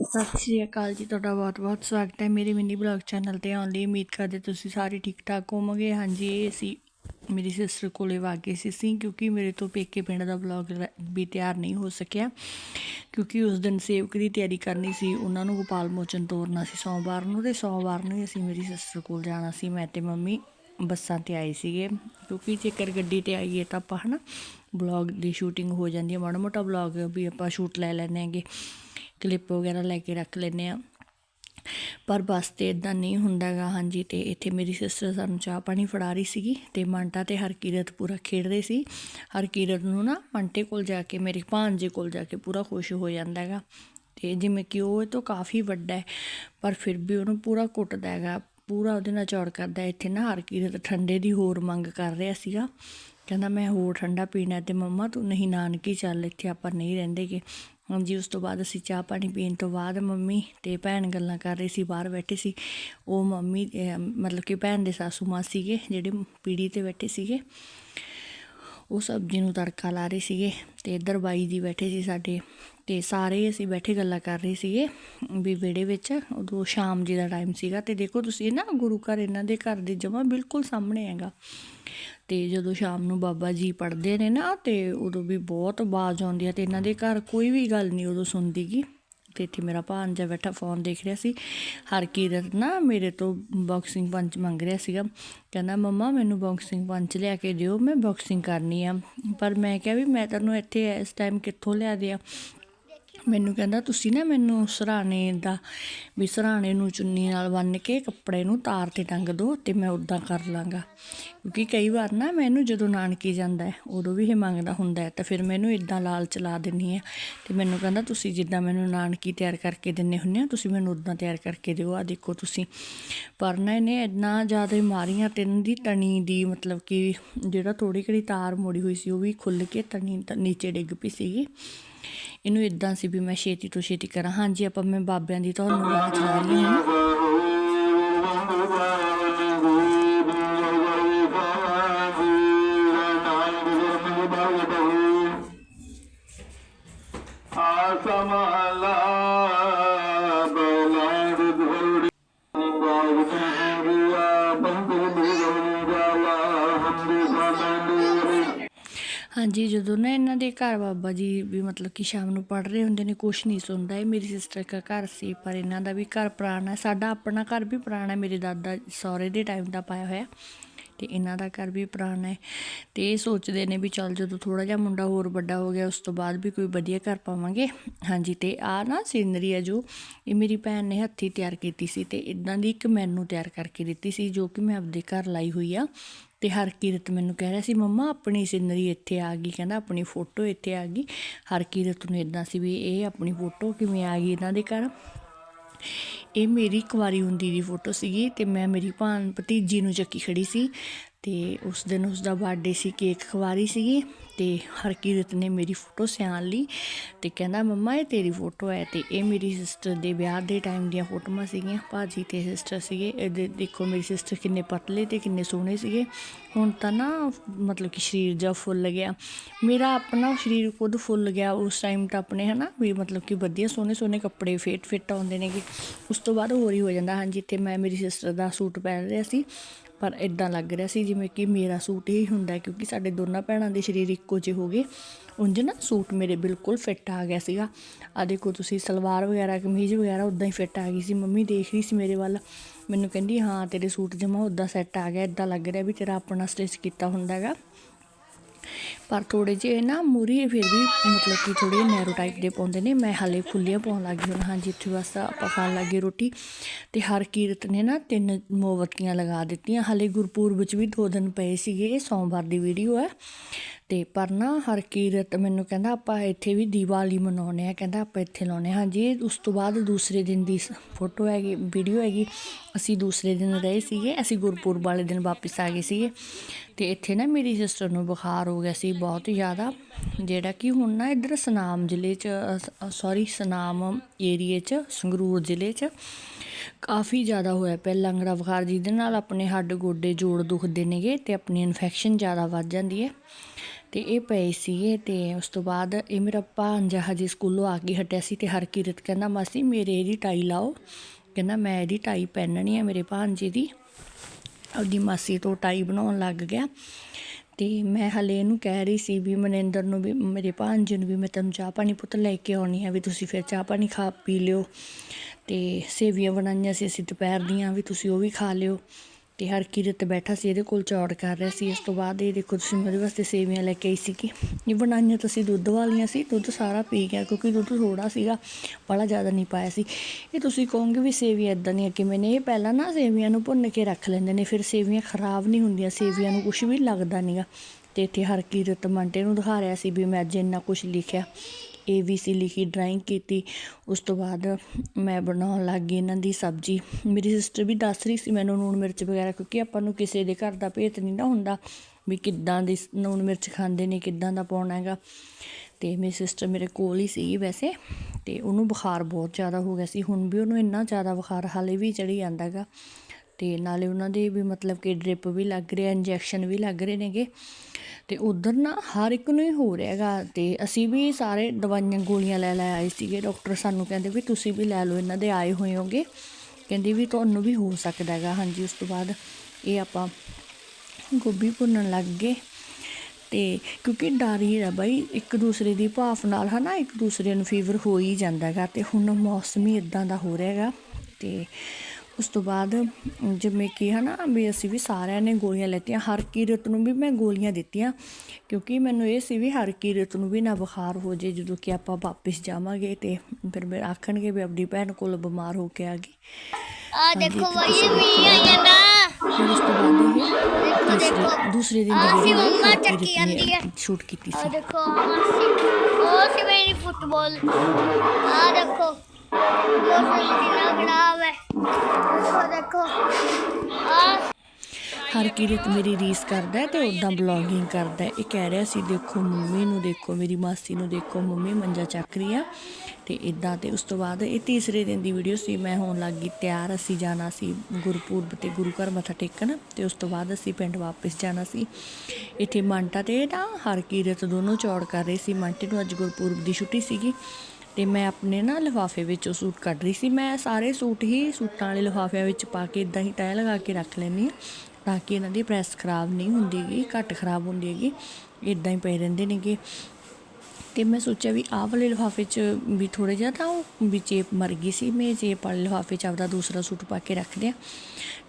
ਸਤਿ ਸ਼੍ਰੀ ਅਕਾਲ ਜੀ, ਤੁਹਾਡਾ ਬਹੁਤ-ਬਹੁਤ ਸਵਾਗਤ ਹੈ ਮੇਰੇ ਮਿੰਨੀ ਬਲੌਗ ਚੈਨਲ ਤੇ ਆਉਣ ਲਈ। ਉਮੀਦ ਕਰਦੇ ਤੁਸੀਂ ਸਾਰੇ ਠੀਕ ਠਾਕ ਹੋਵੋਗੇ। ਹਾਂਜੀ, ਇਹ ਅਸੀਂ, ਮੇਰੀ ਸਿਸਟਰ ਕੋਲੇ ਵਾਗੇ ਸੀ ਸੀ ਕਿਉਂਕਿ ਮੇਰੇ ਤੋਂ ਪੇਕੇ ਪਿੰਡ ਦਾ ਬਲੌਗ ਵੀ ਤਿਆਰ ਨਹੀਂ ਹੋ ਸਕਿਆ। ਕਿਉਂਕਿ ਉਸ ਦਿਨ ਸੇਵਕ ਦੀ ਤਿਆਰੀ ਕਰਨੀ ਸੀ, ਉਹਨਾਂ ਨੂੰ ਗੋਪਾਲ ਮੋਚਨ ਤੋਰਨਾ ਸੀ ਸੋਮਵਾਰ ਨੂੰ ਤੇ ਸੋਮਵਾਰ ਨੂੰ ਹੀ ਅਸੀਂ ਮੇਰੀ ਸਿਸਟਰ ਕੋਲ ਜਾਣਾ ਸੀ। ਮੈਂ ਤੇ ਮੰਮੀ ਬੱਸਾਂ ਤੇ ਆਏ ਸੀਗੇ, ਕਿਉਂਕਿ ਜੇਕਰ ਗੱਡੀ ਤੇ ਆਈਏ ਤਾਂ ਆਪਾਂ ਹਨਾ, ਬਲੌਗ ਦੀ ਸ਼ੂਟਿੰਗ ਹੋ ਜਾਂਦੀ ਹੈ। ਮਾੜਾ ਮੋਟਾ ਬਲੌਗ ਵੀ ਆਪਾਂ ਸ਼ੂਟ ਲੈ ਲੈਂਦੇ ਹੈਗੇ। ਕਲਿੱਪ ਵਗੈਰਾ ਲੈ ਕੇ ਰੱਖ ਲੈਂਦੇ ਆ ਪਰ ਬਸ ਤੇ ਇਦਾਂ ਨਹੀਂ ਹੁੰਦਾਗਾ ਹਾਂਜੀ ਤੇ ਇੱਥੇ ਮੇਰੀ ਸਿਸਟਰ ਸਾਨੂੰ ਚਾਹ ਪਾਣੀ ਫੜਾ ਰਹੀ ਸੀਗੀ ਤੇ ਮੰਟਾ ਤੇ ਹਰਕੀਰਤ ਪੂਰਾ ਖੇਡਦੇ ਸੀ। ਹਰਕੀਰਤ ਨੂੰ ਨਾ ਮੰਟੇ ਕੋਲ ਜਾ ਕੇ, ਮੇਰੇ ਭਾਂਜੇ ਕੋਲ ਜਾ ਕੇ ਪੂਰਾ ਖੁਸ਼ ਹੋ ਜਾਂਦਾ ਹੈਗਾ ਤੇ ਜਿਵੇਂ ਕਿ ਉਹ ਇਹ ਤੋਂ ਕਾਫੀ ਵੱਡਾ ਹੈ, ਪਰ ਫਿਰ ਵੀ ਉਹਨੂੰ ਪੂਰਾ ਕੁੱਟਦਾ ਹੈਗਾ, ਪੂਰਾ ਉਹਦੇ ਨਾਲ ਚੌੜ ਕਰਦਾ ਇੱਥੇ ਨਾ ਹਰਕੀਰਤ ਠੰਡੇ ਦੀ ਹੋਰ ਮੰਗ ਕਰ ਰਿਹਾ ਸੀਗਾ। ਕਹਿੰਦਾ, ਮੈਂ ਹੋਰ ਠੰਡਾ ਪੀਣਾ ਹੈ ਤੇ ਮੰਮਾ ਤੂੰ ਨਹੀਂ, ਨਾਨਕੀ ਚੱਲ, ਇੱਥੇ ਆਪਾਂ ਨਹੀਂ ਰਹਿੰਦੇਗੇ ਜੀ ਉਸ ਤੋਂ ਬਾਅਦ ਅਸੀਂ ਚਾਹ ਪਾਣੀ ਪੀਣ ਤੋਂ ਬਾਅਦ ਮੰਮੀ ਤੇ ਭੈਣ ਗੱਲਾਂ ਕਰ ਰਹੀ ਸੀ, ਬਾਹਰ ਬੈਠੇ ਸੀ। ਉਹ ਮੰਮੀ ਮਤਲਬ ਕਿ ਭੈਣ ਦੇ ਸਾਸੂ ਮਾਂ ਸੀਗੇ, ਜਿਹੜੇ ਪੀੜੀ ਤੇ ਬੈਠੇ ਸੀਗੇ। ਉਹ ਸਬਜ਼ੀ ਨੂੰ ਤੜਕਾ ਲਾ ਰਹੇ ਸੀਗੇ ਤੇ ਇੱਧਰ ਬਾਈ ਜੀ ਬੈਠੇ ਸੀ ਸਾਡੇ ਤੇ ਸਾਰੇ ਅਸੀਂ ਬੈਠੇ ਗੱਲਾਂ ਕਰ ਰਹੇ ਸੀਗੇ ਵੀ ਵਿਹੜੇ ਵਿੱਚ ਉਦੋਂ ਸ਼ਾਮ ਜੀ ਦਾ ਟਾਈਮ ਸੀਗਾ ਤੇ ਦੇਖੋ ਤੁਸੀਂ ਨਾ ਗੁਰੂ ਘਰ ਇਹਨਾਂ ਦੇ ਘਰ ਦੇ ਜਮਾ ਬਿਲਕੁਲ ਸਾਹਮਣੇ ਹੈਗਾ। ਤੇ ਜਦੋਂ ਸ਼ਾਮ ਨੂੰ ਬਾਬਾ ਜੀ ਪੜ੍ਹਦੇ ਨੇ ਨਾ ਤੇ ਉਦੋਂ ਵੀ ਬਹੁਤ ਆਵਾਜ਼ ਆਉਂਦੀ ਹੈ ਤੇ ਇਹਨਾਂ ਦੇ ਘਰ ਕੋਈ ਵੀ ਗੱਲ ਨਹੀਂ ਉਦੋਂ ਸੁਣਦੀਗੀ ਤੇ ਇੱਥੇ ਮੇਰਾ ਭਾਂਜਾ ਬੈਠਾ ਫੋਨ ਦੇਖ ਰਿਹਾ ਸੀ। ਹਰਕੀਰਤ ਨਾ ਮੇਰੇ ਤੋਂ ਬਾਕਸਿੰਗ ਪੰਚ ਮੰਗ ਰਿਹਾ ਸੀਗਾ। ਕਹਿੰਦਾ, ਮੰਮਾ, ਮੈਨੂੰ ਬਾਕਸਿੰਗ ਪੰਚ ਲਿਆ ਕੇ ਦਿਓ, ਮੈਂ ਬਾਕਸਿੰਗ ਕਰਨੀ ਆ। ਪਰ ਮੈਂ ਕਿਹਾ ਵੀ ਮੈਂ ਤੈਨੂੰ ਇੱਥੇ ਇਸ ਟਾਈਮ ਕਿੱਥੋਂ ਲਿਆ ਦਿਆਂ? ਮੈਨੂੰ ਕਹਿੰਦਾ, ਤੁਸੀਂ ਨਾ ਮੈਨੂੰ ਸਰਾਣੇ ਦਾ, ਵੀ ਸਰਾਣੇ ਨੂੰ ਚੁੰਨੀ ਨਾਲ ਬੰਨ ਕੇ ਕੱਪੜੇ ਨੂੰ ਤਾਰ ਤੇ ਟੰਗ ਦਿਓ ਤੇ ਮੈਂ ਉਦਾਂ ਕਰ ਲਾਂਗਾ। ਕਿਉਂਕਿ ਕਈ ਵਾਰ ਨਾ ਮੈਨੂੰ ਜਦੋਂ ਨਾਨਕੀ ਜਾਂਦਾ ਹੈ, ਉਦੋਂ ਵੀ ਇਹ ਮੰਗਦਾ ਹੁੰਦਾ ਹੈ, ਤਾਂ ਫਿਰ ਮੈਨੂੰ ਇਦਾਂ ਲਾਲਚ ਲਾ ਦਿੰਨੀ ਆ ਤੇ ਮੈਨੂੰ ਕਹਿੰਦਾ, ਤੁਸੀਂ ਜਿੱਦਾਂ ਮੈਨੂੰ ਨਾਨਕੀ ਤਿਆਰ ਕਰਕੇ ਦਿੰਨੇ ਹੁੰਨੇ ਆ ਤੁਸੀਂ ਮੈਨੂੰ ਉਦਾਂ ਤਿਆਰ ਕਰਕੇ ਦਿਓ। ਆ ਦੇਖੋ ਤੁਸੀਂ। ਪਰ ਨਾ ਇਹਨੇ ਇੰਨਾ ਜ਼ਿਆਦਾ ਹੀ ਮਾਰੀਆਂ, ਤਿੰਨ ਦੀ ਤਣੀ ਦੀ ਮਤਲਬ ਕਿ ਜਿਹੜਾ ਥੋੜੀ ਘੜੀ ਤਾਰ ਮੋੜੀ ਹੋਈ ਸੀ, ਉਹ ਵੀ ਖੁੱਲ ਕੇ ਤਣੀ, ਨੀਚੇ ਡਿੱਗ ਪਈ ਸੀਗੀ। ਇਹਨੂੰ ਇਦਾਂ ਸੀ ਵੀ ਮੈਂ ਛੇਤੀ ਤੋਂ ਛੇਤੀ ਕਰਾਂ। ਹਾਂਜੀ, ਆਪਾਂ ਮੈਂ ਬਾਬਿਆਂ ਦੀ ਤੁਹਾਨੂੰ ਆਵਾਜ਼ ਚਲਾ ਰਹੀ ਹਾਂ ਘਰ ਬਾਬਾ ਜੀ ਵੀ ਮਤਲਬ ਕਿ ਸ਼ਾਮ ਨੂੰ ਪੜ ਰਹੇ ਹੁੰਦੇ ਨੇ, ਕੁਛ ਨਹੀਂ ਸੁਣਦਾ। ਇਹ ਮੇਰੀ ਸਿਸਟਰ ਦਾ ਘਰ ਸੀ, ਪਰ ਇਹਨਾਂ ਦਾ ਵੀ ਘਰ ਪੁਰਾਣਾ ਸਾਡਾ ਆਪਣਾ ਘਰ ਵੀ ਪੁਰਾਣਾ ਮੇਰੇ ਦਾਦਾ ਸਹੁਰੇ ਦੇ ਟਾਈਮ ਦਾ ਪਾਇਆ ਹੋਇਆ। ਤੇ ਇਹਨਾਂ ਦਾ ਘਰ ਵੀ ਪੁਰਾਣਾ ਹੈ। ਤੇ ਇਹ ਸੋਚਦੇ ਨੇ ਵੀ ਚੱਲ ਜਦੋਂ ਥੋੜਾ ਜਿਹਾ ਮੁੰਡਾ ਹੋਰ ਵੱਡਾ ਹੋ ਗਿਆ, ਉਸ ਤੋਂ ਬਾਅਦ ਵੀ ਕੋਈ ਵਧੀਆ ਘਰ ਪਾਵਾਂਗੇ। ਹਾਂਜੀ, ਤੇ ਆ ਨਾ ਸੀਨਰੀ ਹੈ ਜੋ ਇਹ ਮੇਰੀ ਭੈਣ ਨੇ ਹੱਥੀ ਤਿਆਰ ਕੀਤੀ ਸੀ ਤੇ ਇਦਾਂ ਦੀ ਇੱਕ ਮੈਨੂੰ ਤਿਆਰ ਕਰਕੇ ਦਿੱਤੀ ਸੀ ਜੋ ਕਿ ਮੈਂ ਆਪਦੇ ਘਰ ਲਾਈ ਹੋਈ ਆ। ਤੇ ਹਰਕੀਰਤ ਮੈਨੂੰ ਕਹਿ ਰਿਹਾ ਸੀ, ਮੰਮਾ, ਆਪਣੀ ਸਿਨਰੀ ਇੱਥੇ ਆ ਗਈ। ਕਹਿੰਦਾ, ਆਪਣੀ ਫੋਟੋ ਇੱਥੇ ਆ ਗਈ। ਹਰਕੀਰਤ ਨੂੰ ਇਦਾਂ ਸੀ ਵੀ ਇਹ ਆਪਣੀ ਫੋਟੋ ਕਿਵੇਂ ਆ ਗਈ ਇਹਨਾਂ ਦੇ ਘਰ। ਇਹ ਮੇਰੀ ਕੁਵਾਰੀ ਹੁੰਦੀ ਦੀ ਫੋਟੋ ਸੀਗੀ ਤੇ ਮੈਂ ਮੇਰੀ ਭਾਣ ਭਤੀਜੀ ਨੂੰ ਚੱਕੀ ਖੜੀ ਸੀ ਤੇ ਉਸ ਦਿਨ ਉਸ ਦਾ ਬਰਥਡੇ ਸੀ, ਕੇਕ ਖਵਾਰੀ ਸੀਗੀ ਤੇ ਹਰਕੀਰਤ ਨੇ ਮੇਰੀ ਫੋਟੋ ਸਿਆਣ ਲਈ ਤੇ ਕਹਿੰਦਾ, ਮੰਮਾ, ਇਹ ਤੇਰੀ ਫੋਟੋ ਹੈ। ਤੇ ਇਹ ਮੇਰੀ ਸਿਸਟਰ ਦੇ ਵਿਆਹ ਦੇ ਟਾਈਮ ਦੀਆਂ ਫੋਟੋਆਂ ਸੀਗੀਆਂ। ਭਾਜੀ ਤੇ ਸਿਸਟਰ ਸੀਗੇ। ਇਹਦੇ ਦੇਖੋ, ਮੇਰੀ ਸਿਸਟਰ ਕਿੰਨੇ ਪਤਲੇ ਤੇ ਕਿੰਨੇ ਸੋਹਣੇ ਸੀਗੇ। ਹੁਣ ਤਾਂ ਨਾ ਮਤਲਬ ਕਿ ਸਰੀਰ ਜਿਹਾ ਫੁੱਲ ਗਿਆ। ਮੇਰਾ ਆਪਣਾ ਸਰੀਰ ਖੁਦ ਫੁੱਲ ਗਿਆ। ਉਸ ਟਾਈਮ ਤਾਂ ਆਪਣੇ ਹਨਾ ਵੀ ਮਤਲਬ ਕਿ ਵਧੀਆ ਸੋਹਣੇ ਸੋਹਣੇ ਕੱਪੜੇ ਫੇਟ ਫਿੱਟ ਆਉਂਦੇ ਨੇਗੇ। ਉਸ ਤੋਂ ਬਾਅਦ ਹੋਰ ਹੀ ਹੋ ਜਾਂਦਾ, ਹਾਂਜੀ ਜਿੱਥੇ ਮੈਂ ਮੇਰੀ ਸਿਸਟਰ ਦਾ ਸੂਟ ਪਹਿਨ ਰਿਹਾ ਸੀ, ਪਰ ਇਦਾਂ ਲੱਗ ਰਿਹਾ ਸੀ ਜਿਵੇਂ ਕਿ ਮੇਰਾ ਸੂਟ ਹੀ ਹੁੰਦਾ ਕਿਉਂਕਿ ਸਾਡੇ ਦੋਨਾਂ ਭੈਣਾਂ ਦੇ ਸਰੀਰ ਇੱਕੋ ਜਿਹੇ ਹੋ ਗਏ। ਉਂਝ ਨਾ ਸੂਟ ਮੇਰੇ ਬਿਲਕੁਲ ਫਿੱਟ ਆ ਗਿਆ ਸੀਗਾ। ਆ ਦੇਖੋ ਤੁਸੀਂ, ਸਲਵਾਰ ਵਗੈਰਾ, ਕਮੀਜ਼ ਵਗੈਰਾ ਉਦਾਂ ਹੀ ਫਿੱਟ ਆ ਗਈ ਸੀ। ਮੰਮੀ ਦੇਖ ਰਹੀ ਸੀ ਮੇਰੇ ਵੱਲ, ਮੈਨੂੰ ਕਹਿੰਦੀ, ਹਾਂ, ਤੇਰੇ ਸੂਟ ਜਮਾ ਉਦਾਂ ਸੈੱਟ ਆ ਗਿਆ ਇਦਾਂ ਲੱਗ ਰਿਹਾ ਵੀ ਤੇਰਾ ਆਪਣਾ ਸਟਿਚ ਕੀਤਾ ਹੁੰਦਾ ਹੈਗਾ। ਪਰ ਥੋੜੇ ਜਿਹੇ ਨਾ ਮੂਰੀ ਫਿਰ ਵੀ ਮਤਲਬ ਕਿ ਥੋੜੇ ਨੈਰੋ ਟਾਈਪ ਦੇ ਪਾਉਂਦੇ ਨੇ। ਮੈਂ ਹਾਲੇ ਫੁੱਲੀਆਂ ਪਾਉਣ ਲੱਗ ਹੁਣ ਹਾਂਜੀ, ਇੱਥੇ ਬਸ ਆਪਾਂ ਖਾਣ ਲੱਗੇ ਰੋਟੀ ਤੇ ਹਰ ਕੀਰਤ ਨੇ ਨਾ ਤਿੰਨ ਮੋਮਬੱਤੀਆਂ ਲਗਾ ਦਿੱਤੀਆਂ। ਹਾਲੇ ਗੁਰਪੂਰਬ ਵਿੱਚ ਵੀ ਦੋ ਦਿਨ ਪਏ ਸੀਗੇ। ਇਹ ਸੋਮਵਾਰ ਦੀ ਵੀਡੀਓ ਹੈ। ਤੇ ਪਰ ਨਾ ਹਰ ਕੀਰਤ ਮੈਨੂੰ ਕਹਿੰਦਾ ਆਪਾਂ ਇੱਥੇ ਵੀ ਦੀਵਾਲੀ ਮਨਾਉਣੇ ਆ ਕਹਿੰਦਾ ਆਪਾਂ ਇੱਥੇ ਲਾਉਣੇ ਹਾਂ। ਜੀ ਉਸ ਤੋਂ ਬਾਅਦ ਦੂਸਰੇ ਦਿਨ ਦੀ ਫੋਟੋ ਹੈਗੀ, ਵੀਡੀਓ ਹੈਗੀ। ਅਸੀਂ ਦੂਸਰੇ ਦਿਨ ਰਹੇ ਸੀਗੇ, ਅਸੀਂ ਗੁਰਪੁਰਬ ਵਾਲੇ ਦਿਨ ਵਾਪਸ ਆ ਗਏ ਸੀਗੇ। ਤੇ ਇੱਥੇ ਨਾ ਮੇਰੀ ਸਿਸਟਰ ਨੂੰ ਬੁਖਾਰ ਹੋ ਗਿਆ ਸੀ ਬਹੁਤ ਜ਼ਿਆਦਾ, ਜਿਹੜਾ ਕਿ ਹੁਣ ਨਾ ਇੱਧਰ ਸਨਾਮ ਜ਼ਿਲ੍ਹੇ 'ਚ ਸੌਰੀ ਸਨਾਮ ਏਰੀਏ 'ਚ, ਸੰਗਰੂਰ ਜ਼ਿਲ੍ਹੇ 'ਚ ਕਾਫੀ ਜ਼ਿਆਦਾ ਹੋਇਆ ਪਿਆ। ਲੰਗੜਾ ਬੁਖਾਰ ਜਿਹਦੇ ਨਾਲ ਆਪਣੇ ਹੱਡ ਗੋਡੇ ਜੋੜ ਦੁਖਦੇ ਨੇਗੇ ਤੇ ਆਪਣੀ ਇਨਫੈਕਸ਼ਨ ਜ਼ਿਆਦਾ ਵੱਧ ਜਾਂਦੀ ਹੈ। ਤੇ ਇਹ ਪਏ ਸੀਗੇ ਤੇ ਉਸ ਤੋਂ ਬਾਅਦ ਇਹ ਮੇਰਾ ਭਾਂਜਾ ਹਜੇ ਸਕੂਲੋਂ ਆ ਕੇ ਹਟਿਆ ਸੀ ਤੇ ਹਰਕੀਰਤ ਕਹਿੰਦਾ, ਮਾਸੀ, ਮੇਰੇ ਇਹਦੀ ਟਾਈ ਲਾਓ। ਕਹਿੰਦਾ, ਮੈਂ ਇਹਦੀ ਟਾਈ ਪਹਿਨਣੀ ਹੈ ਮੇਰੇ ਭਾਂਜੇ ਦੀ। ਉਹਦੀ ਮਾਸੀ ਤੋਂ ਟਾਈ ਬਣਾਉਣ ਲੱਗ ਗਿਆ ਤੇ ਮੈਂ ਹਲੇ ਇਹਨੂੰ ਕਹਿ ਰਹੀ ਸੀ ਵੀ ਮਨਿੰਦਰ ਨੂੰ ਵੀ, ਮੇਰੇ ਭਾਂਜੇ ਨੂੰ ਵੀ ਮੈਂ ਤੈਨੂੰ ਚਾਹ ਪਾਣੀ ਪੁੱਤ ਲੈ ਕੇ ਆਉਣੀ ਆ, ਵੀ ਤੁਸੀਂ ਫਿਰ ਚਾਹ ਪਾਣੀ ਖਾ ਪੀ ਲਿਓ ਤੇ ਸੇਵੀਆਂ ਬਣਾਈਆਂ ਸੀ ਅਸੀਂ ਦੁਪਹਿਰ ਦੀਆਂ, ਵੀ ਤੁਸੀਂ ਉਹ ਵੀ ਖਾ ਲਿਓ। ਤੇ ਹਰਕੀਰਤ ਬੈਠਾ ਸੀ, ਇਹਦੇ ਕੋਲ ਚੌੜ ਕਰ ਰਿਹਾ ਸੀ। ਇਸ ਤੋਂ ਬਾਅਦ ਇਹ ਦੇਖੋ, ਤੁਸੀਂ ਮੇਰੇ ਵਾਸਤੇ ਸੇਵੀਆਂ ਲੈ ਕੇ ਆਈ ਸੀ ਕਿ ਇਹ ਬਣਾਈਆਂ ਤਾਂ ਅਸੀਂ ਦੁੱਧ ਵਾਲੀਆਂ ਸੀ, ਦੁੱਧ ਸਾਰਾ ਪੀ ਗਿਆ ਕਿਉਂਕਿ ਦੁੱਧ ਥੋੜਾ ਸੀਗਾ, ਬੜਾ ਜ਼ਿਆਦਾ ਨਹੀਂ ਪਾਇਆ ਸੀ। ਇਹ ਤੁਸੀਂ ਕਹੋਗੇ ਵੀ ਸੇਵੀਆਂ ਇਦਾਂ ਦੀਆਂ ਕਿਵੇਂ ਨੇ? ਇਹ ਪਹਿਲਾਂ ਨਾ ਸੇਵੀਆਂ ਨੂੰ ਭੁੰਨ ਕੇ ਰੱਖ ਲੈਂਦੇ ਨੇ, ਫਿਰ ਸੇਵੀਆਂ ਖਰਾਬ ਨਹੀਂ ਹੁੰਦੀਆਂ, ਸੇਵੀਆਂ ਨੂੰ ਕੁਝ ਵੀ ਲੱਗਦਾ ਨਹੀਂਗਾ ਤੇ ਇੱਥੇ ਹਰਕੀਰਤ ਮੰਟੇ ਨੂੰ ਦਿਖਾ ਰਿਹਾ ਸੀ ਵੀ ਮੈਂ ਅੱਜ ਇੰਨਾ ਕੁਝ ਲਿਖਿਆ। ਏ ਬੀ ਸੀ ਲਿਖੀ ਡਰਾਇੰਗ ਕੀਤੀ। ਉਸ ਤੋਂ ਬਾਅਦ ਮੈਂ ਬਣਾਉਣ ਲੱਗ ਗਈ ਇਹਨਾਂ ਦੀ ਸਬਜ਼ੀ। ਮੇਰੀ ਸਿਸਟਰ ਵੀ ਦੱਸ ਰਹੀ ਸੀ ਮੈਨੂੰ ਲੂਣ ਮਿਰਚ ਵਗੈਰਾ, ਕਿਉਂਕਿ ਆਪਾਂ ਨੂੰ ਕਿਸੇ ਦੇ ਘਰ ਦਾ ਭੇਤ ਨਹੀਂ ਨਾ ਹੁੰਦਾ ਵੀ ਕਿੱਦਾਂ ਦੀ ਲੂਣ ਮਿਰਚ ਖਾਂਦੇ ਨੇ, ਕਿੱਦਾਂ ਦਾ ਪਾਉਣਾ ਹੈਗਾ। ਤੇ ਮੇਰੀ ਸਿਸਟਰ ਮੇਰੇ ਕੋਲ ਹੀ ਸੀ ਵੈਸੇ, ਤੇ ਉਹਨੂੰ ਬੁਖਾਰ ਬਹੁਤ ਜ਼ਿਆਦਾ ਹੋ ਗਿਆ ਸੀ। ਹੁਣ ਵੀ ਉਹਨੂੰ ਇੰਨਾ ਜ਼ਿਆਦਾ ਬੁਖਾਰ ਹਾਲੇ ਵੀ ਚੜੀ ਜਾਂਦਾ ਹੈਗਾ। ਤੇ ਨਾਲੇ ਉਹਨਾਂ ਦੇ ਵੀ ਮਤਲਬ ਕਿ ਡ੍ਰਿਪ ਵੀ ਲੱਗ ਰਿਹਾ ਇੰਜੈਕਸ਼ਨ ਵੀ ਲੱਗ ਰਹੇ ਨੇਗੇ। ਤੇ ਉਧਰ ਨਾ ਹਰ ਇੱਕ ਨੂੰ ਹੀ ਹੋ ਰਿਹਾ ਹੈਗਾ ਤੇ ਅਸੀਂ ਵੀ ਸਾਰੇ ਦਵਾਈਆਂ ਗੋਲੀਆਂ ਲੈ ਲੈ ਆਏ ਸੀਗੇ। ਡਾਕਟਰ ਸਾਨੂੰ ਕਹਿੰਦੇ ਵੀ ਤੁਸੀਂ ਵੀ ਲੈ ਲਓ, ਇਹਨਾਂ ਦੇ ਆਏ ਹੋਏ ਹੋਗੇ। ਕਹਿੰਦੇ ਵੀ ਤੁਹਾਨੂੰ ਵੀ ਹੋ ਸਕਦਾ ਹੈਗਾ। ਹਾਂਜੀ, ਉਸ ਤੋਂ ਬਾਅਦ ਇਹ ਆਪਾਂ ਗੋਭੀ ਭੁੰਨਣ ਲੱਗ ਗਏ। ਤੇ ਕਿਉਂਕਿ ਡਰ ਹੀ ਹੈ ਬਾਈ, ਇੱਕ ਦੂਸਰੇ ਦੀ ਭਾਫ ਨਾਲ ਹਨਾ, ਇੱਕ ਦੂਸਰੇ ਨੂੰ ਫੀਵਰ ਹੋ ਹੀ ਜਾਂਦਾ ਹੈਗਾ ਤੇ ਹੁਣ ਮੌਸਮ ਹੀ ਇਦਾਂ ਦਾ ਹੋ ਰਿਹਾ ਹੈਗਾ। ਤੇ ਉਸ ਤੋਂ ਬਾਅਦ ਜਿਵੇਂ ਕਿ ਹਨਾ ਵੀ ਅਸੀਂ ਵੀ ਸਾਰਿਆਂ ਨੇ ਗੋਲੀਆਂ ਲੈਤੀਆਂ। ਹਰ ਕੀਰਤ ਨੂੰ ਵੀ ਮੈਂ ਗੋਲੀਆਂ ਦਿੱਤੀਆਂ ਕਿਉਂਕਿ ਮੈਨੂੰ ਇਹ ਸੀ ਵੀ ਹਰ ਕੀਰਤ ਨੂੰ ਵੀ ਨਾ ਬੁਖਾਰ ਹੋ ਜੇ ਜਦੋਂ ਕਿ ਆਪਾਂ ਵਾਪਸ ਜਾਵਾਂਗੇ ਤੇ ਫਿਰ ਮੇਰੇ ਆਖਣਗੇ ਵੀ ਆਪਣੀ ਭੈਣ ਕੋਲ ਬਿਮਾਰ ਹੋ ਕੇ ਆ ਗਈ। ਆ ਦੇਖੋ ਭਾਈ ਵੀ ਆ ਜਾਂਦਾ ਫਿਰ ਉਸ ਤੋਂ ਬਾਅਦ ਇਹ ਤੀਸਰੇ ਦੂਸਰੇ ਦਿਨ ਦੀ ਮੰਮਾ ਚੱਕੀ ਨੇ ਹੈ। ਸ਼ੂਟ ਕੀਤੀ ਆ ਸੀ ਦੇਖੋ ਮਾਸੀ ਉਹ ਸੀ ਮੇਰੀ ਫੁੱਟਬਾਲ ਆ ਦੇਖੋ ਉਹ ਸੰਤਿਨਾ ਖਰਾਬ ਹੈ ਉਹ ਦੇਖੋ ਆ ਹਰਕੀਰਤ ਮੇਰੀ ਰੀਸ ਕਰਦਾ ਹੈ ਤੇ ਉਦਾਂ ਬਲੌਗਿੰਗ ਕਰਦਾ ਇਹ ਕਹਿ ਰਿਹਾ ਸੀ, ਦੇਖੋ ਮੰਮੀ ਨੂੰ ਦੇਖੋ, ਮੇਰੀ ਮਾਸੀ ਨੂੰ ਦੇਖੋ, ਮੰਮੀ ਮੰਜਾ ਚੱਕ ਰਹੀ ਆ। ਤੇ ਇਦਾਂ ਤੇ ਉਸ ਤੋਂ ਬਾਅਦ ਇਹ ਤੀਸਰੇ ਦਿਨ ਦੀ ਵੀਡੀਓ ਸੀ, ਮੈਂ ਹੋਣ ਲੱਗ ਗਈ ਤਿਆਰ, ਅਸੀਂ ਜਾਣਾ ਸੀ ਗੁਰਪੁਰਬ ਤੇ ਗੁਰੂ ਘਰ ਮੱਥਾ ਟੇਕਣ ਤੇ ਉਸ ਤੋਂ ਬਾਅਦ ਅਸੀਂ ਪਿੰਡ ਵਾਪਸ ਜਾਣਾ ਸੀ। ਇੱਥੇ ਮੰਟਾ ਤੇ ਨਾ ਹਰਕੀਰਤ ਦੋਨੋਂ ਚੌੜ ਕਰ ਰਹੇ ਸੀ। ਮੰਟੇ ਨੂੰ ਅੱਜ ਗੁਰਪੁਰਬ ਦੀ ਛੁੱਟੀ ਸੀਗੀ ਤੇ ਮੈਂ ਆਪਣੇ ਨਾ ਲਿਫਾਫੇ ਵਿੱਚੋਂ ਸੂਟ ਕੱਢ ਰਹੀ ਸੀ। ਮੈਂ ਸਾਰੇ ਸੂਟ ਹੀ ਸੂਟਾਂ ਵਾਲੇ ਲਿਫਾਫਿਆਂ ਵਿੱਚ ਪਾ ਕੇ ਇਦਾਂ ਹੀ ਤੈਅ ਲਗਾ ਕੇ ਰੱਖ ਲੈਂਦੀ ਹਾਂ। ਤਾਂ ਕਿ ਇਹਨਾਂ ਦੀ ਪ੍ਰੈਸ ਖਰਾਬ ਨਹੀਂ ਹੁੰਦੀ ਗੀ ਘੱਟ ਖਰਾਬ ਹੁੰਦੀ ਹੈਗੀ ਇਦਾਂ ਹੀ ਪਏ ਰਹਿੰਦੇ ਨੇਗੇ। ਤੇ ਮੈਂ ਸੋਚਿਆ ਵੀ ਆਹ ਵਾਲੇ ਲਿਫਾਫੇ 'ਚ ਵੀ ਥੋੜੇ ਜਿਹਾ ਤਾਂ ਉਹ ਵੀ ਚੇਪ ਮਰ ਗਈ ਸੀ, ਮੈਂ ਚੇਪ ਵਾਲੇ ਲਿਫਾਫੇ 'ਚ ਆਪਦਾ ਦੂਸਰਾ ਸੂਟ ਪਾ ਕੇ ਰੱਖ ਦਿਆ।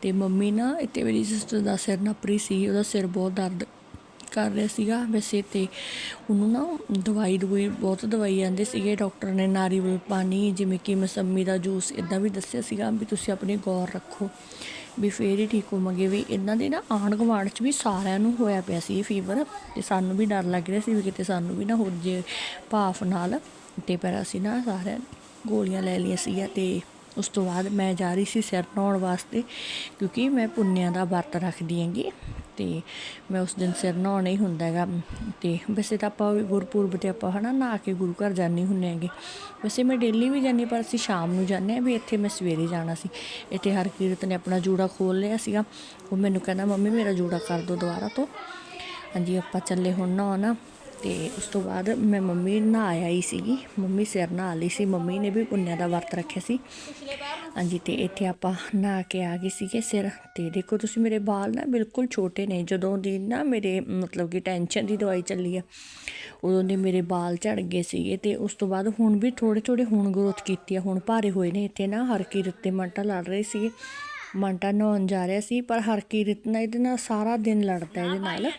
ਤੇ ਮੰਮੀ ਨਾ ਇੱਥੇ ਮੇਰੀ ਸਿਸਟਰ ਦਾ ਸਿਰ ਨਪਰੀ ਸੀ, ਉਹਦਾ ਸਿਰ ਬਹੁਤ ਦਰਦ ਕਰ ਰਿਹਾ ਸੀਗਾ ਵੈਸੇ ਤੇ ਉਹਨੂੰ ਨਾ ਦਵਾਈ ਦਵਾਈ, ਬਹੁਤ ਦਵਾਈ ਜਾਂਦੇ ਸੀਗੇ, ਡਾਕਟਰ ਨੇ ਨਾਰੀਅਲ ਪਾਣੀ ਜਿਵੇਂ ਕਿ ਮਸੰਮੀ ਦਾ ਜੂਸ ਇਦਾਂ ਵੀ ਦੱਸਿਆ ਸੀਗਾ ਵੀ ਤੁਸੀਂ ਆਪਣੀ ਗੌਰ ਰੱਖੋ। ਵੀ ਫੇਰ ਹੀ ਠੀਕ ਹੋਵਾਂਗੇ। ਵੀ ਇਹਨਾਂ ਦੇ ਨਾ ਆਂਢ ਗੁਆਂਢ ਚ ਵੀ ਸਾਰਿਆਂ ਨੂੰ ਹੋਇਆ ਪਿਆ ਸੀ ਇਹ ਫੀਵਰ ਤੇ ਸਾਨੂੰ ਵੀ ਡਰ ਲੱਗ ਰਿਹਾ ਸੀ ਵੀ ਕਿਤੇ ਸਾਨੂੰ ਵੀ ਨਾ ਹੋ ਜੇ ਭਾਫ ਨਾਲ ਤੇ ਪਰ ਅਸੀਂ ਨਾ ਸਾਰਿਆਂ ਗੋਲੀਆਂ ਲੈ ਲਈਆਂ ਸੀਗੀਆਂ ਤੇ ਉਸ ਤੋਂ ਬਾਅਦ ਮੈਂ ਜਾ ਰਹੀ ਸੀ ਸਿਰ ਨਹਾਉਣ ਵਾਸਤੇ ਕਿਉਂਕਿ ਮੈਂ ਪੁੰਨਿਆਂ ਦਾ ਵਰਤ ਰੱਖਦੀ ਹਾਂਗੀ। ਤੇ ਮੈਂ ਉਸ ਦਿਨ ਸਿਰ ਨਹਾਉਣਾ ਹੀ ਹੁੰਦਾ ਹੈਗਾ। ਤੇ ਵੈਸੇ ਤਾਂ ਆਪਾਂ ਗੁਰਪੁਰਬ ਤੇ ਆਪਾਂ ਹਨਾ ਨਹਾ ਕੇ ਗੁਰੂ ਘਰ ਜਾਂਦੇ ਹੁੰਨੇ ਹੈਗੇ। ਵੈਸੇ ਮੈਂ ਡੇਲੀ ਵੀ ਜਾਂਦੀ ਪਰ ਅਸੀਂ ਸ਼ਾਮ ਨੂੰ ਜਾਂਦੇ ਆ ਵੀ ਇੱਥੇ ਮੈਂ ਸਵੇਰੇ ਜਾਣਾ ਸੀ। ਇੱਥੇ ਹਰ ਕੀਰਤ ਨੇ ਆਪਣਾ ਜੂੜਾ ਖੋਲ ਲਿਆ ਸੀਗਾ। ਉਹ ਮੈਨੂੰ ਕਹਿੰਦਾ, ਮੰਮੀ ਮੇਰਾ ਜੂੜਾ ਕਰ ਦਿਓ ਦੁਬਾਰਾ ਤੋਂ। ਹਾਂਜੀ, ਆਪਾਂ ਚੱਲੇ ਹੁਣ ਨਹਾਉਣ। ਤੇ ਉਸ ਤੋਂ ਬਾਅਦ ਮੈਂ ਮੰਮੀ ਨਹਾ ਆਈ ਸੀਗੀ। ਮੰਮੀ ਸਿਰ ਨਹਾ ਲਈ ਸੀ। ਮੰਮੀ ਨੇ ਵੀ ਪੁੰਨਿਆ ਦਾ ਵਰਤ ਰੱਖਿਆ ਸੀ। ਹਾਂਜੀ, ਤੇ ਇੱਥੇ ਆਪਾਂ ਨਹਾ ਕੇ ਆ ਗਏ ਸੀਗੇ ਸਿਰ। ਤੇ ਦੇਖੋ ਤੁਸੀਂ ਮੇਰੇ ਵਾਲ ਨਾ ਬਿਲਕੁਲ ਛੋਟੇ ਨੇ। ਜਦੋਂ ਦੀ ਨਾ ਮੇਰੇ, ਮਤਲਬ ਕਿ ਟੈਨਸ਼ਨ ਦੀ ਦਵਾਈ ਚੱਲੀ ਆ, ਉਦੋਂ ਦੇ ਮੇਰੇ ਵਾਲ ਝੜ ਗਏ ਸੀਗੇ। ਤੇ ਉਸ ਤੋਂ ਬਾਅਦ ਹੁਣ ਵੀ ਥੋੜੇ ਥੋੜੇ ਹੁਣ ਗਰੋਥ ਕੀਤੀ ਆ। ਹੁਣ ਭਾਰੇ ਹੋਏ ਨੇ। ਇੱਥੇ ਨਾ ਹਰ ਹਰਕੀਰਤ ਤੇ ਮੰਟਾ ਲੜ ਰਹੇ ਸੀਗੇ। ਮੰਟਾ ਨਹਾਉਣ ਜਾ ਰਿਹਾ ਸੀ, ਪਰ ਹਰ ਹਰਕੀਰਤ ਨਾਲ ਇਹਦੇ ਨਾਲ ਸਾਰਾ ਦਿਨ ਲੜਦਾ ਇਹਦੇ ਨਾਲ।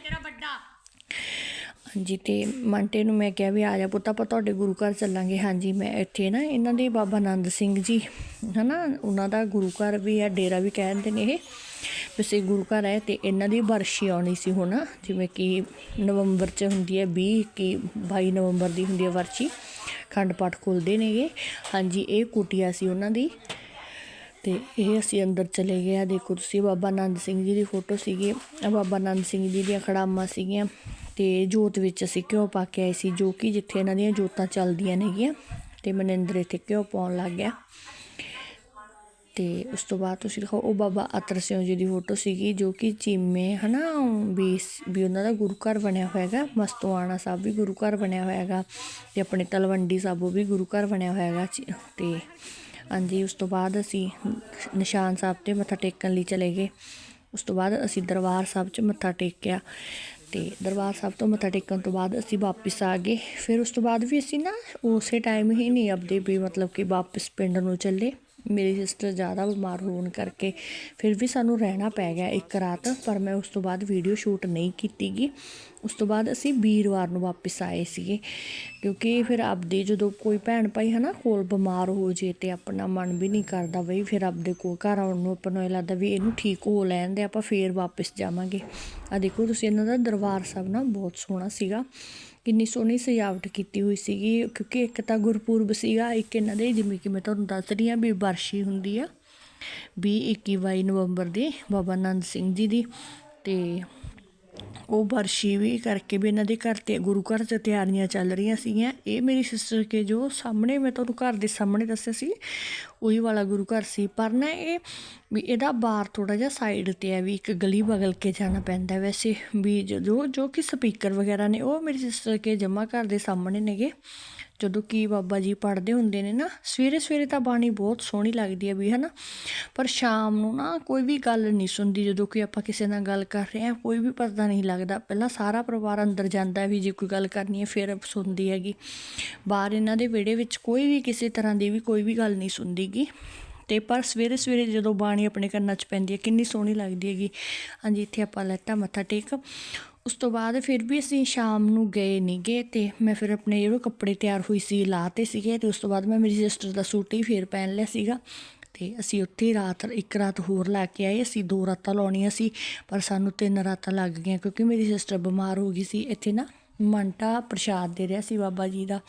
ਹਾਂਜੀ, ਤੇ ਮੰਟੇ ਨੂੰ ਮੈਂ ਕਿਹਾ ਵੀ ਆ ਜਾ ਪੁੱਤ, ਆਪਾਂ ਤੁਹਾਡੇ ਗੁਰੂ ਘਰ ਚੱਲਾਂਗੇ। ਹਾਂਜੀ, ਮੈਂ ਇੱਥੇ ਨਾ, ਇਹਨਾਂ ਦੇ ਬਾਬਾ ਆਨੰਦ ਸਿੰਘ ਜੀ, ਹਨਾ, ਉਹਨਾਂ ਦਾ ਗੁਰੂ ਘਰ ਵੀ ਹੈ ਡੇਰਾ ਵੀ ਕਹਿੰਦੇ ਨੇ ਇਹ। ਵੈਸੇ ਗੁਰੂ ਘਰ ਹੈ, ਤੇ ਇਹਨਾਂ ਦੀ ਵਰਸ਼ੀ ਆਉਣੀ ਸੀ ਹੁਣ, ਜਿਵੇਂ ਕਿ ਨਵੰਬਰ 'ਚ ਹੁੰਦੀ ਹੈ 20 ਕਿ 22 ਨਵੰਬਰ ਦੀ ਹੁੰਦੀ ਹੈ ਵਰਸ਼ੀ ਖੰਡ ਪਾਠ ਖੁੱਲ੍ਹਦੇ ਨੇਗੇ ਹਾਂਜੀ, ਇਹ ਕੁਟੀਆ ਸੀ ਉਹਨਾਂ ਦੀ। ਤੇ ਇਹ ਅਸੀਂ ਅੰਦਰ ਚਲੇ ਗਏ ਆ। ਦੇਖੋ ਤੁਸੀਂ, ਬਾਬਾ ਆਨੰਦ ਸਿੰਘ ਜੀ ਦੀ ਫੋਟੋ ਸੀਗੀ। ਬਾਬਾ ਆਨੰਦ ਸਿੰਘ ਜੀ ਦੀਆਂ ਖੜਾਮਾਂ ਸੀਗੀਆਂ। ਤੇ ਜੋਤ ਵਿੱਚ ਅਸੀਂ ਘਿਓ ਪਾ ਕੇ ਆਏ ਸੀ, ਜੋ ਕਿ ਜਿੱਥੇ ਇਹਨਾਂ ਦੀਆਂ ਜੋਤਾਂ ਚੱਲਦੀਆਂ ਨੇਗੀਆਂ, ਤੇ ਮਨਿੰਦਰ ਇੱਥੇ ਘਿਓ ਪਾਉਣ ਲੱਗ ਗਿਆ। ਤੇ ਉਸ ਤੋਂ ਬਾਅਦ ਤੁਸੀਂ ਦੇਖੋ, ਉਹ ਬਾਬਾ ਅਤਰ ਸਿੰਘ ਜੀ ਦੀ ਫੋਟੋ ਸੀਗੀ, ਜੋ ਕਿ ਚੀਮੇ, ਹਨਾ, ਵੀ ਵੀ ਉਹਨਾਂ ਦਾ ਗੁਰੂ ਘਰ ਬਣਿਆ ਹੋਇਆ ਹੈਗਾ। ਮਸਤੋਆਣਾ ਸਾਹਿਬ ਵੀ ਗੁਰੂ ਘਰ ਬਣਿਆ ਹੋਇਆ ਹੈਗਾ, ਤੇ ਆਪਣੇ ਤਲਵੰਡੀ ਸਾਹਿਬ ਵੀ ਗੁਰੂ ਘਰ ਬਣਿਆ ਹੋਇਆ ਹੈਗਾ। ਚੀ- ਤੇ ਹਾਂਜੀ, ਉਸ ਤੋਂ ਬਾਅਦ ਅਸੀਂ ਨਿਸ਼ਾਨ ਸਾਹਿਬ ਤੇ ਮੱਥਾ ਟੇਕਣ ਲਈ ਚਲੇ ਗਏ। ਉਸ ਤੋਂ ਬਾਅਦ ਅਸੀਂ ਦਰਬਾਰ ਸਾਹਿਬ 'ਚ ਮੱਥਾ ਟੇਕਿਆ। ਤੇ ਦਰਬਾਰ ਸਾਹਿਬ ਤੋਂ ਮੱਥਾ ਟੇਕਣ ਤੋਂ ਬਾਅਦ ਅਸੀਂ ਵਾਪਿਸ ਆ ਗਏ। ਫਿਰ ਉਸ ਤੋਂ ਬਾਅਦ ਵੀ ਅਸੀਂ ਨਾ ਉਸੇ ਟਾਈਮ ਹੀ ਨਹੀਂ ਆਪਦੇ ਵੀ ਮਤਲਬ ਕਿ ਵਾਪਿਸ ਪਿੰਡ ਨੂੰ ਚੱਲੇ। ਮੇਰੀ ਸਿਸਟਰ ਜ਼ਿਆਦਾ ਬਿਮਾਰ ਹੋਣ ਕਰਕੇ ਫਿਰ ਵੀ ਸਾਨੂੰ ਰਹਿਣਾ ਪੈ ਗਿਆ ਇੱਕ ਰਾਤ, ਪਰ ਮੈਂ ਉਸ ਤੋਂ ਬਾਅਦ ਵੀਡੀਓ ਸ਼ੂਟ ਨਹੀਂ ਕੀਤੀਗੀ ਉਸ ਤੋਂ ਬਾਅਦ ਅਸੀਂ ਵੀਰਵਾਰ ਨੂੰ ਵਾਪਿਸ ਆਏ ਸੀਗੇ, ਕਿਉਂਕਿ ਫਿਰ ਆਪਦੇ ਜਦੋਂ ਕੋਈ ਭੈਣ ਭਾਈ ਹਨਾ ਕੋਲ ਬਿਮਾਰ ਹੋ ਜੇ ਤੇ ਆਪਣਾ ਮਨ ਵੀ ਨਹੀਂ ਕਰਦਾ ਬਈ ਫਿਰ ਆਪਦੇ ਕੋਲ ਘਰ ਆਉਣ ਨੂੰ ਆਪਾਂ ਨੂੰ ਇਹ ਲੱਗਦਾ ਵੀ ਇਹਨੂੰ ਠੀਕ ਹੋ ਲੈਣ ਦੇ ਆਪਾਂ ਫੇਰ ਵਾਪਿਸ ਜਾਵਾਂਗੇ। ਆ ਦੇਖੋ ਤੁਸੀਂ ਇਹਨਾਂ ਦਾ ਦਰਬਾਰ ਸਾਹਿਬ ਨਾ ਬਹੁਤ ਸੋਹਣਾ ਸੀਗਾ। ਕਿੰਨੀ ਸੋਹਣੀ ਸਜਾਵਟ ਕੀਤੀ ਹੋਈ ਸੀਗੀ, ਕਿਉਂਕਿ ਇੱਕ ਤਾਂ ਗੁਰਪੁਰਬ ਸੀਗਾ, ਇੱਕ ਇਹਨਾਂ ਦੇ, ਜਿਵੇਂ ਕਿ ਮੈਂ ਤੁਹਾਨੂੰ ਦੱਸ ਰਹੀ ਹਾਂ ਵੀ ਵਰਸ਼ੀ ਹੁੰਦੀ ਆ 20 21 22 ਨਵੰਬਰ ਦੀ ਬਾਬਾ ਨੰਦ ਸਿੰਘ ਜੀ ਦੀ, ਤੇ ਉਹ ਵਰਸ਼ੀ ਵੀ ਕਰਕੇ ਵੀ ਇਹਨਾਂ ਦੇ ਘਰ ਤੇ, ਗੁਰੂ ਘਰ 'ਚ ਤਿਆਰੀਆਂ ਚੱਲ ਰਹੀਆਂ ਸੀਗੀਆਂ। ਇਹ ਮੇਰੀ ਸਿਸਟਰ ਕੇ ਜੋ ਸਾਹਮਣੇ ਮੈਂ ਤੁਹਾਨੂੰ ਘਰ ਦੇ ਸਾਹਮਣੇ ਦੱਸਿਆ ਸੀ, ਉਹੀ ਵਾਲਾ ਗੁਰੂ ਘਰ ਸੀ। ਪਰ ਨਾ ਇਹ ਵੀ ਇਹਦਾ ਬਾਰ ਥੋੜਾ ਜਿਹਾ ਸਾਈਡ ਤੇ ਹੈ ਵੀ ਇੱਕ ਗਲੀ ਬਗਲ ਕੇ ਜਾਣਾ ਪੈਂਦਾ ਵੈਸੇ ਵੀ, ਜੋ ਜੋ ਕਿ ਸਪੀਕਰ ਵਗੈਰਾ ਨੇ, ਉਹ ਮੇਰੀ ਸਿਸਟਰ ਕੇ ਜਮਾ ਘਰ ਦੇ ਸਾਹਮਣੇ ਨੇਗੇ। ਜਦੋਂ ਕੀ ਬਾਬਾ ਜੀ ਪੜ੍ਹਦੇ ਹੁੰਦੇ ਨੇ ਨਾ, ਸਵੇਰੇ ਸਵੇਰੇ ਤਾਂ ਬਾਣੀ ਬਹੁਤ ਸੋਹਣੀ ਲੱਗਦੀ ਹੈ ਵੀ ਹਨਾ। ਪਰ ਸ਼ਾਮ ਨੂੰ ਨਾ ਕੋਈ ਵੀ ਗੱਲ ਨਹੀਂ ਸੁਣਦੀ, ਜਦੋਂ ਕੋਈ ਆਪਾਂ ਕਿਸੇ ਨਾਲ ਗੱਲ ਕਰ ਰਹੇ ਹਾਂ, ਕੋਈ ਵੀ ਪਤਾ ਨਹੀਂ ਲੱਗਦਾ। ਪਹਿਲਾਂ ਸਾਰਾ ਪਰਿਵਾਰ ਅੰਦਰ ਜਾਂਦਾ ਵੀ ਜੇ ਕੋਈ ਗੱਲ ਕਰਨੀ ਹੈ, ਫਿਰ ਸੁਣਦੀ ਹੈਗੀ। ਬਾਹਰ ਇਹਨਾਂ ਦੇ ਵਿਹੜੇ ਵਿੱਚ ਕੋਈ ਵੀ ਕਿਸੇ ਤਰ੍ਹਾਂ ਦੀ ਵੀ ਕੋਈ ਵੀ ਗੱਲ ਨਹੀਂ ਸੁਣਦੀਗੀ। ਤੇ ਪਰ ਸਵੇਰੇ ਸਵੇਰੇ ਜਦੋਂ ਬਾਣੀ ਆਪਣੇ ਕੰਨਾਂ 'ਚ ਪੈਂਦੀ ਹੈ, ਕਿੰਨੀ ਸੋਹਣੀ ਲੱਗਦੀ ਹੈਗੀ। ਹਾਂਜੀ, ਇੱਥੇ ਆਪਾਂ ਲੈਤਾ ਮੱਥਾ ਟੇਕ। ਉਸ ਤੋਂ ਬਾਅਦ ਫਿਰ ਵੀ ਅਸੀਂ ਸ਼ਾਮ ਨੂੰ ਗਏ ਨਹੀਂ ਗਏ ਤੇ ਮੈਂ ਫਿਰ ਆਪਣੇ ਜਿਹੜੇ ਕੱਪੜੇ ਤਿਆਰ ਹੋਈ ਸੀ ਲਾਤੇ ਸੀਗੇ ਤੇ ਉਸ ਤੋਂ ਬਾਅਦ ਮੈਂ ਮੇਰੀ ਸਿਸਟਰ ਦਾ ਸੂਟ ਹੀ ਫੇਰ ਪਹਿਨ ਲਿਆ ਸੀਗਾ ਤੇ ਅਸੀਂ ਉੱਥੇ ਹੀ ਰਾਤ, ਇੱਕ ਰਾਤ ਹੋਰ ਲਾ ਕੇ ਆਏ, ਅਸੀਂ ਦੋ ਰਾਤਾਂ ਲਾਉਣੀਆਂ ਸੀ, ਪਰ ਸਾਨੂੰ ਤਿੰਨ ਰਾਤਾਂ ਲੱਗ ਗਈਆਂ ਕਿਉਂਕਿ ਮੇਰੀ ਸਿਸਟਰ ਬਿਮਾਰ ਹੋ ਗਈ ਸੀ। ਇੱਥੇ ਨਾ ਮੰਟਾ ਪ੍ਰਸ਼ਾਦ ਦੇ ਰਿਹਾ ਸੀ ਬਾਬਾ ਜੀ ਦਾ।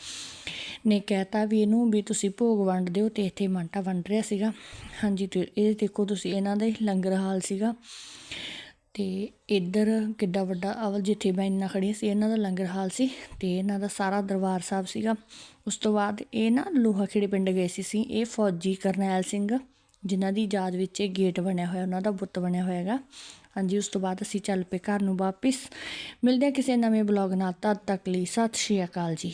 ਨੇ ਕਹਿਤਾ ਵੀ ਇਹਨੂੰ ਵੀ ਤੁਸੀਂ ਭੋਗ ਵੰਡ ਦਿਓ ਤੇ ਇੱਥੇ ਮੰਟਾ ਵੰਡ ਰਿਹਾ ਸੀਗਾ। ਹਾਂਜੀ ਤੇ ਇਹ ਦੇਖੋ ਤੁਸੀਂ ਇਹਨਾਂ ਦਾ ਹੀ ਲੰਗਰ ਹਾਲ ਸੀਗਾ। ਅਤੇ ਇੱਧਰ ਕਿੱਡਾ ਵੱਡਾ ਅਵਲ ਜਿੱਥੇ ਮੈਂ ਇੰਨਾ ਖੜੀ ਸੀ, ਇਹਨਾਂ ਦਾ ਲੰਗਰ ਹਾਲ ਸੀ ਅਤੇ ਇਹਨਾਂ ਦਾ ਸਾਰਾ ਦਰਬਾਰ ਸਾਹਿਬ ਸੀਗਾ। ਉਸ ਤੋਂ ਬਾਅਦ ਇਹ ਨਾ ਲੋਹਾ ਖੇੜੇ ਪਿੰਡ ਗਏ ਸੀ ਸੀ ਇਹ ਫੌਜੀ ਕਰਨੈਲ ਸਿੰਘ, ਜਿਨ੍ਹਾਂ ਦੀ ਯਾਦ ਵਿੱਚ ਇਹ ਗੇਟ ਬਣਿਆ ਹੋਇਆ, ਉਹਨਾਂ ਦਾ ਬੁੱਤ ਬਣਿਆ ਹੋਇਆ ਹੈਗਾ। ਹਾਂਜੀ, ਉਸ ਤੋਂ ਬਾਅਦ ਅਸੀਂ ਚੱਲ ਪਏ ਘਰ ਨੂੰ ਵਾਪਿਸ। ਮਿਲਦੇ ਹਾਂ ਕਿਸੇ ਨਵੇਂ ਬਲੌਗ ਨਾਲ, ਤਦ ਤੱਕ ਲਈ ਸਤਿ ਸ਼੍ਰੀ ਅਕਾਲ ਜੀ।